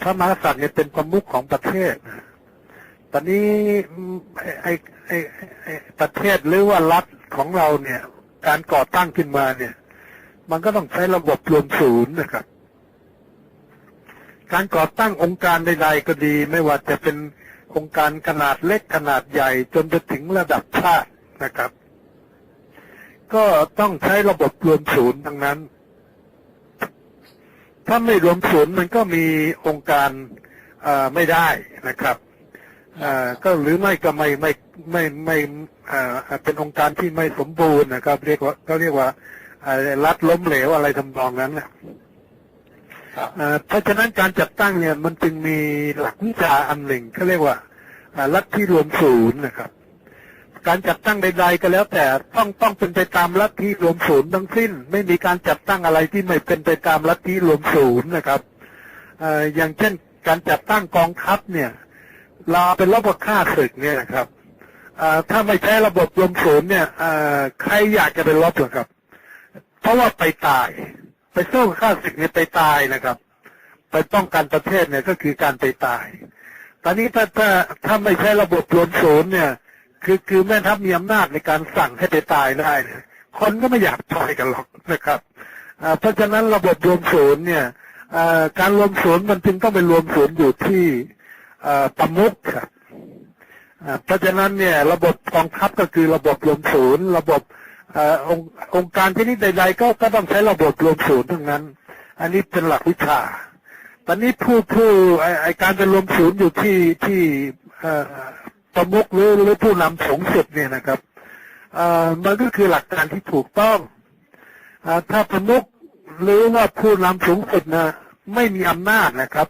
พระมหากษัตริย์เนี่ยเป็นประมุขของประเทศ ตอนนี้ไอ้ไอ้ไอ้ประเทศหรือว่ารัฐของเราเนี่ย การก่อตั้งขึ้นมาเนี่ย มันก็ต้องใช้ระบบรวมศูนย์นะครับ การก่อตั้งองค์การใดๆก็ดี ไม่ว่าจะเป็นองค์การขนาดเล็กขนาดใหญ่ จนไปถึงระดับชาตินะครับ ก็ต้องใช้ระบบรวมศูนย์ทั้งนั้น ถ้าไม่รวมศูนย์มันก็มีองค์การเอ่อไม่ได้นะครับเอ่อก็หรือไม่ก็ไม่ไม่ไม่ไม่เอ่อเป็นองค์การที่ไม่สมบูรณ์นะครับ เรียกว่าก็เรียกว่าเอ่อรัฐล้มเหลวอะไรทำนองนั้นนะครับเอ่อเพราะฉะนั้นการจัดตั้งเนี่ยมันจึงมีหลักวิชาอันหนึ่งเขาเรียกว่าอ่าลัทธิรวมศูนย์นะครับ การจัดตั้งใดๆก็แล้วแต่ต้องต้องเป็นไปตามลัทธิรวมศูนย์ทั้งสิ้น ไม่มีการจัดตั้งอะไรที่ไม่เป็นไปตามลัทธิรวมศูนย์นะครับเออย่างเช่น การจัดตั้งกองทัพเนี่ยเราเป็นระบบฆ่าศึกเนี่ยนะครับถ้าไม่ใช้ระบบรวมศูนย์เนี่ยใครอยากจะเป็นรบหรอครับ เพราะว่าไปตาย ไปสู้กับข้าศึกเนี่ยไปตายนะครับ ไปป้องกันประเทศเนี่ยก็คือการไปตาย ตอนนี้ถ้าถ้าถ้าไม่ใช้ระบบรวมศูนย์เนี่ย คือคือแม่ทัพมีอำนาจในการสั่งให้ไปตายได้เลยคนก็ไม่อยากต่อยกันหรอกนะครับเพราะฉะนั้นระบบรวมศูนย์เนี่ยการรวมศูนย์มันจึงต้องไปรวมศูนย์อยู่ที่ประมุขครับอ่าเพราะฉะนั้นเนี่ยระบบกองทัพก็คือระบบรวมศูนย์ ระบบองค์องค์การที่นี้ใด ๆ ก็ก็ต้องใช้ระบบรวมศูนย์ทั้งนั้น อันนี้เป็นหลักวิชา ตอนนี้ผู้ผู้ไอการจะรวมศูนย์อยู่ที่ที่ ประมุขหรือหรือผู้นำสูงสุดเนี่ยนะครับอ่อมันก็คือหลักการที่ถูกต้องอ่าถ้าประมุขหรือว่าผู้นำสูงสุดนะไม่มีอำนาจนะครับ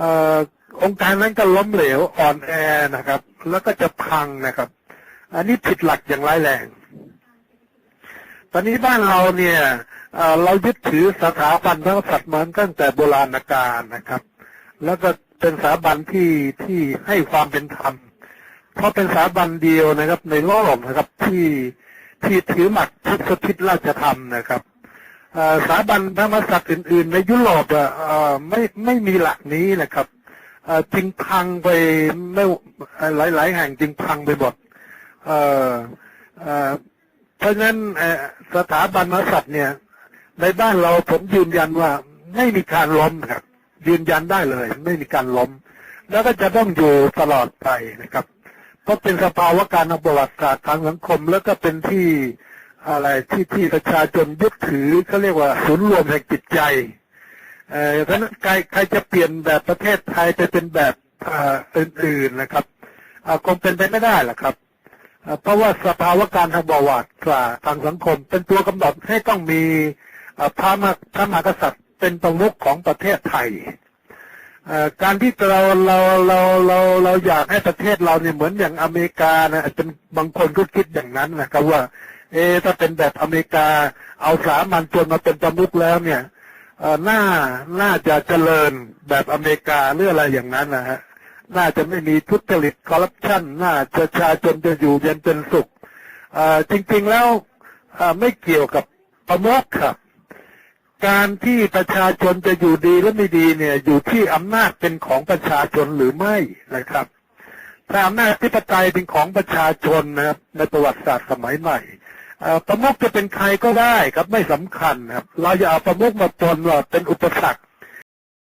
อ่อองค์การนั้นก็ล้มเหลวอ่อนแอนะครับ แล้วก็จะพังนะครับ อันนี้ผิดหลักอย่างร้ายแรง ตอนนี้บ้านเราเนี่ยเอ่อเรายึดถือสถาบันพระกษัตริย์มาตั้งแต่โบราณกาลนะครับ แล้วก็เป็นสถาบันที่ที่ให้ความเป็นธรรม เพราะเป็นสถาบันเดียวนะครับ ในโลกนะครับที่ที่ถือหมักพุทธพิษราชธรรมนะครับสถาบันพระมหากษัตริย์อื่น ๆ ในยุโรปอะเอ่อไม่ไม่มีหลักนี้นะครับจึงพังไปไม่หลายหลายๆแห่งจึงพังไปหมดเออเออเพราะฉะนั้นสถาบันมหากษัตริย์เนี่ยในบ้านเราผมยืนยันว่าไม่มีการล้มครับยืนยันได้เลย ไม่มีการล้ม แล้วก็จะต้องอยู่ตลอดไปนะครับ เพราะเป็นสภาวะการประวัติศาสตร์ทางสังคม แล้วก็เป็นที่อะไรที่ที่ประชาชนยึดถือเขาเรียกว่าศูนย์รวมแห่งจิตใจเอ่อเพรานั้นใครใครจะเปลี่ยนแบบประเทศไทยไปเป็นแบบอื่นๆนะครับคงเป็นไปไม่ได้หรอกครับเพราะว่าสภาวะการทางประวัติศาสตร์ทางสังคม เป็นตัวกำหนดให้ต้องมีพระมหากษัตริย์เป็นประมุขของประเทศไทย การที่เราเราเราเราเราอยากให้ประเทศเราเนี่ยเหมือนอย่างอเมริกานะเป็นบางคนก็คิดอย่างนั้นนะครับว่า เอะถ้าเป็นแบบอเมริกา เอาสามัญชนมาเป็นประมุขแล้วเนี่ยน่าน่าจะเจริญแบบอเมริกาหรืออะไรอย่างนั้นนะฮะน่าจะไม่มีทุจริตคอร์รัปชันน่าจะชาชนจะอยู่เย็นเป็นสุขอ่อจริงๆแล้วอ่อไม่เกี่ยวกับประมุขครับ การที่ประชาชนจะอยู่ดีและไม่ดีเนี่ย อยู่ที่อำนาจเป็นของประชาชนหรือไม่นะครับ ถ้าอำนาจที่ปไตยเป็นของประชาชนนะครับในประวัติศาสตร์สมัยใหม่ประมุขจะเป็นใครก็ได้ครับไม่สำคัญครับ เราอย่าเอาประมุขมาปนว่าเป็นอุปสรรค